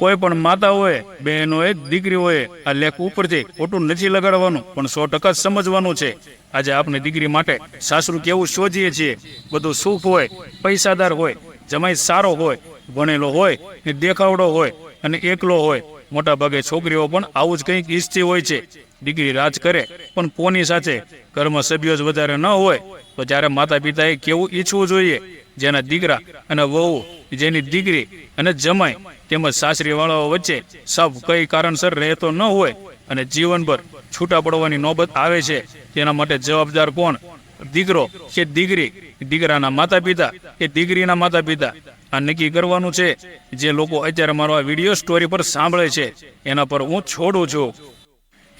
કોઈ પણ હોય, બહેન હોય, દીકરી હોય, આ લેખ ઉપરથી ખોટું નથી લગાડવાનું, પણ સો ટકા સમજવાનું છે. આજે આપણે દીકરી માટે સાસરું કેવું શોધીએ છીએ, બધું સુખ હોય, પૈસાદાર હોય, જમાઈ સારો હોય, ભણેલો હોય, ને દેખાવડો હોય, અને એકલો હોય, મોટા ભાગે છોકરીઓ પણ આવું જ કંઈક ઈચ્છતી હોય છે. દીકરી રાજ કરે, પણ કોની સાથે ઘરમાં સભ્યો જ વધારે ન હોય, તો જ્યારે માતા પિતાએ કેવું ઈચ્છવું જોઈએ? જેના દીકરા અને વહુ, જેની દીકરી અને જમાઈ તેમજ સાસરી વાળાઓ વચ્ચે સબ કઈ કારણસર રહેતો ન હોય અને જીવનભર છૂટા પડવાની નોબત આવે છે, તેના માટે જવાબદાર કોણ? દીકરો કે દીકરી દીકરાના માતા પિતા કે દીકરીના માતા પિતા આ નક્કી કરવાનું છે. જે લોકો અત્યારે મારો આ વીડિયો સ્ટોરી પર સાંભળે છે, એના પર હું છોડું છું.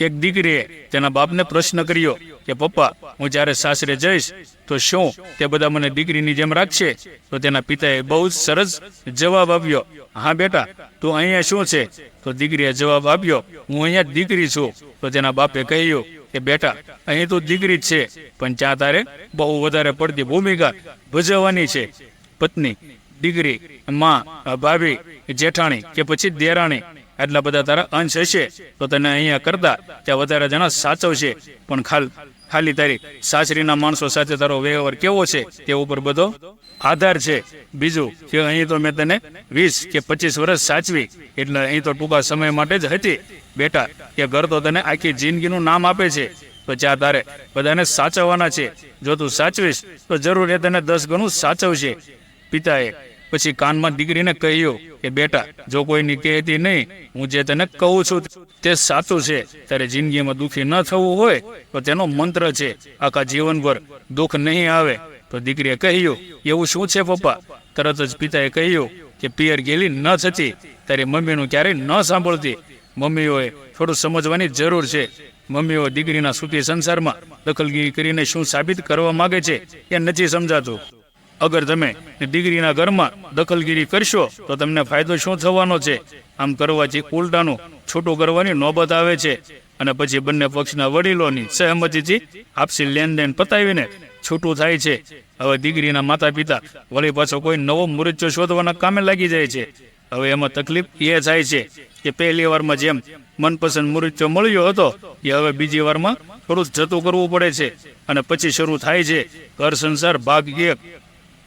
એક દીકરીએ તેના બાપને પ્રશ્ન કર્યો કે, પપ્પા, હું જ્યારે સાસરે જઈશ, તો શું તે બધા મને દીકરીની જેમ રાખશે? તો તેના પિતાએ બહુ જ સરસ જવાબ આપ્યો, હા બેટા, તું અહીંયા શું છે? તો દીકરીએ જવાબ આપ્યો, હું અહીંયા દીકરી છું. તો તેના બાપે કહ્યું કે, બેટા, અહીં તો દીકરી જ છે, પણ ત્યાં તારે બહુ વધારે પડતી ભૂમિકા ભજવવાની છે. પત્ની, દીકરી, માં, ભાભી, જેઠાણી કે પછી દેરાણી. આટલા બધા તારા અંશ હશે, તો તને અહીંયા કરતા ત્યાં વધારે જણા સાચવશે. પણ ખાલ, ખાલી તારી સાસરીના માણસો સાથે તારો વ્યવહાર કેવો છે તે ઉપર બધો આધાર છે. બીજું, કે અહીં તો મેં તને વીસ કે પચીસ વર્ષ સાચવી, એટલે અહીં તો ટૂંકા સમય માટે જ હતી. બેટા, કે ઘર તો તને આખી જિંદગીનું નામ આપે છે, તો જ્યાં તારે બધાને સાચવવાના છે, જો તું સાચવીશ, તો જરૂર એ તને દસ ગણું સાચવશે. પિતાએ પછી કાનમાં દીકરીને કહ્યું કે, બેટા, જો કોઈની કહેતી નહીં, હું જે તને કહું છું તે સાચું છે. તારે જિંદગીમાં દુઃખી ન થવું હોય તો તેનો મંત્ર છે, આખા જીવનભર દુઃખ નહીં આવે. તો દીકરીએ કહ્યું, એવું શું છે પપ્પા? તરત જ પિતાએ કહ્યું કે, પિયર ગેલી ન થતી. તારી મમ્મીનું ક્યારેય ન સાંભળતી. મમ્મીઓએ થોડું સમજવાની જરૂર છે. મમ્મીઓ દીકરીના સુખી સંસારમાં દખલગીરી કરીને શું સાબિત કરવા માંગે છે એ નથી સમજાતું. અગર તમે દીકરીના ઘરમાં દખલગીરી કરશો, તો તમને ફાયદો શું થવાનો છે? આમ કરવાથી ઉલટાનું છૂટું કરવાની નોબત આવે છે. અને પછી બંને પક્ષના વડીલોની સહમતિથી આપસી લેનદેન પતાવીને છૂટું થાય છે. હવે દીકરીના માતા પિતા વળી પાછો કોઈ નવો મુરચ્ચો શોધવાના કામે લાગી જાય છે. હવે એમાં તકલીફ એ થાય છે કે પહેલી વારમાં જેમ મનપસંદ મુરચ્ચો મળ્યો હતો, એ હવે બીજી વારમાં થોડું જતું કરવું પડે છે. અને પછી શરૂ થાય છે ઘર સંસાર ભાગ એક.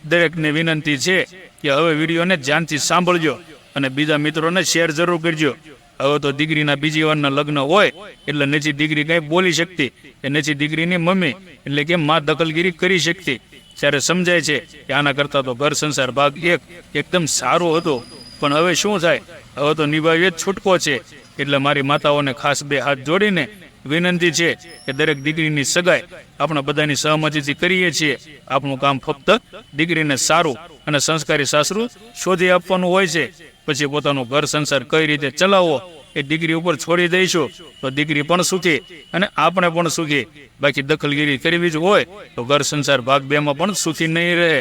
દરેકને વિનંતી છે કે હવે વિડીયોને ધ્યાનથી સાંભળજો અને બીજા મિત્રોને શેર જરૂર કરજો. હવે તો દીકરીના બીજી વારના લગ્ન હોય એટલે નથી દીકરી કઈ બોલી શકતી એ નથી દીકરીની મમ્મી એટલે કે માં દખલગીરી કરી શકતી. ત્યારે સમજાય છે કે આના કરતાં તો ઘર સંસાર ભાગ એક એકદમ સારો હતો. પણ હવે શું થાય? હવે તો નિભાવીએ જ છૂટકો છે. એટલે મારી માતાઓને ખાસ બે હાથ જોડીને વિનંતી છે કે દરેક દીકરીની સગાઈ આપણા બધાની સહમતિથી કરીએ છીએ. આપણું કામ ફક્ત દીકરીને સારું અને સંસ્કારી સાસરું શોધી આપવાનું હોય છે. પછી પોતાનું ઘર સંસાર કઈ રીતે ચલાવવો એ દીકરી ઉપર છોડી દઈશું. તો દીકરી પણ સુખી અને આપણે પણ સુખી. બાકી દખલગીરી કરવી જ હોય તો ઘર સંસાર ભાગ બેમાં પણ સુખી નહીં રહે.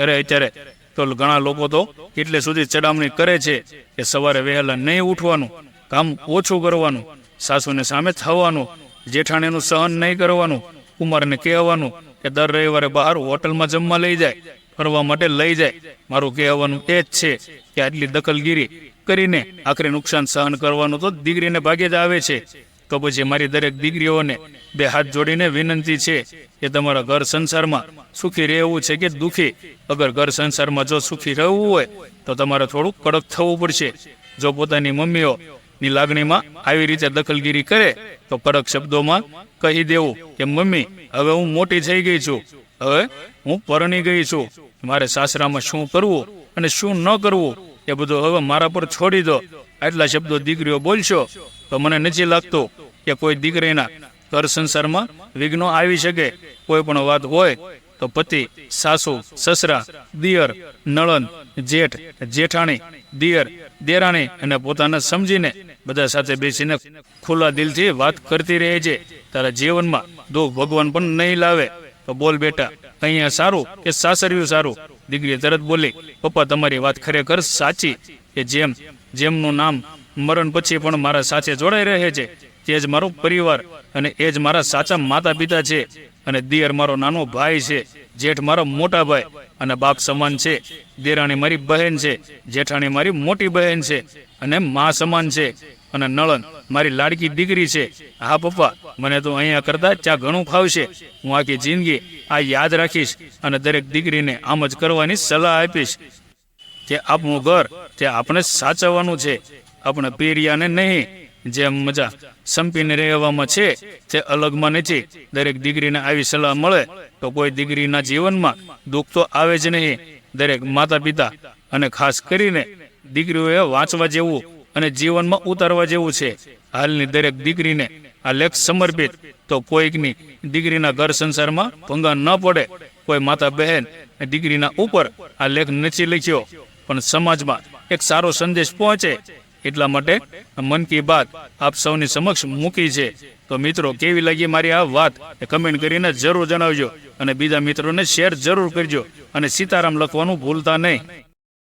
અરે અત્યારે તો ઘણા લોકો તો એટલે સુધી ચડામણી કરે છે કે સવારે વહેલા નહીં ઉઠવાનું, કામ ઓછું કરવાનું સાસુને સામે થવાનું, જેઠાણીનું સહન નહીં કરવાનું કુમારને કહેવાનું કે દર રવિવારે બહાર હોટલમાં જમવા લઈ જાય, ફરવા માટે લઈ જાય. મારું કહેવાનું એ જ છે કે આટલી દખલગીરી કરીને આખરે નુકસાન સહન કરવાનું તો દીકરીને ભાગે જ આવે છે. તો પછી મારી દરેક દીકરીઓને બે હાથ જોડીને વિનંતી છે કે તમારા ઘર સંસારમાં સુખી રહેવું છે કે દુખી? અગર ઘર સંસારમાં જો સુખી રહેવું હોય, તો તમારે થોડું કડક થવું પડશે. જો પોતાની મમ્મીઓ ની લાગણીમાં આવી રીતે દખલગીરી કરે, તો કડક શબ્દોમાં કહી દેવું કે, મમ્મી, હવે હું મોટી થઈ ગઈ છું. હવે હું પરણી ગઈ છું. મારે સાસરામાં શું કરવું અને શું ન કરવું? એ બધું હવે મારા પર છોડી દો. આટલા શબ્દો દીકરીઓ બોલશો, તો મને નથી લાગતું કે કોઈ દીકરીના ઘર સંસારમાં વિઘ્નો આવી શકે. કોઈ પણ વાત હોય, તો પતિ, સાસુ, સસરા, દિયર, નળન, જેઠ, જેઠાણી, દિયર દેરાણી અને પોતાને સમજીને બધા સાથે બેસીને ખુલ્લા દિલથી વાત કરતી રહે છે. તારા જીવનમાં દુઃખ ભગવાન પણ નહીં લાવે. તો બોલ બેટા, અહીંયા સારું કે સાસરિયું સારું? દીકરી તરત બોલી, પપ્પા, તમારી વાત ખરેખર સાચી કે જેમ, જેમનું નામ મરણ પછી પણ મારા સાથે જોડાઈ રહે છે. તે જ મારો પરિવાર અને એ જ મારા સાચા માતા પિતા છે અને દિયર મારો નાનો ભાઈ છે, જેઠ મારો મોટા ભાઈ અને બાપ સમાન છે, દેરાણી મારી બહેન છે, જેઠાણી મારી મોટી બહેન છે અને મા સમાન છે અને નળન મારી લાડકી દીકરી છે. હા, પપ્પા, મને તો અહીંયા કરતા ત્યાં ઘણું ફાવશે. હું આખી જિંદગી આ યાદ રાખીશ અને દરેક દીકરીને આમ જ કરવાની સલાહ આપીશ કે આપણું ઘર તે આપણે સાચવવાનું છે. આપણે પેરિયાને નહીં જેમ મજા સંપીને રહેવામાં છે, તે અલગમાં નથી દરેક દીકરીને આવી સલાહ મળે તો કોઈ દીકરીના જીવનમાં દુઃખ તો આવે જ નહીં. દરેક માતા પિતા અને ખાસ કરીને દીકરીઓએ વાંચવા જેવું અને જીવનમાં ઉતારવા જેવું છે. હાલની દરેક દીકરીને આ લેખ સમર્પિત તો કોઈકની દીકરીના ઘર સંસારમાં ભંગા ન પડે. કોઈ માતા બહેન દીકરીના ઉપર આ લેખ નથી લખ્યો, પણ સમાજમાં એક સારો સંદેશ પહોંચે એટલા માટે મન કી બાત આપ સૌની સમક્ષ મૂકી છે. તો મિત્રો, કેવી લાગી મારી આ વાત? કમેન્ટ કરીને જરૂર જણાવજો અને બીજા મિત્રોને શેર જરૂર કરજો અને સીતારામ લખવાનું ભૂલતા નહીં.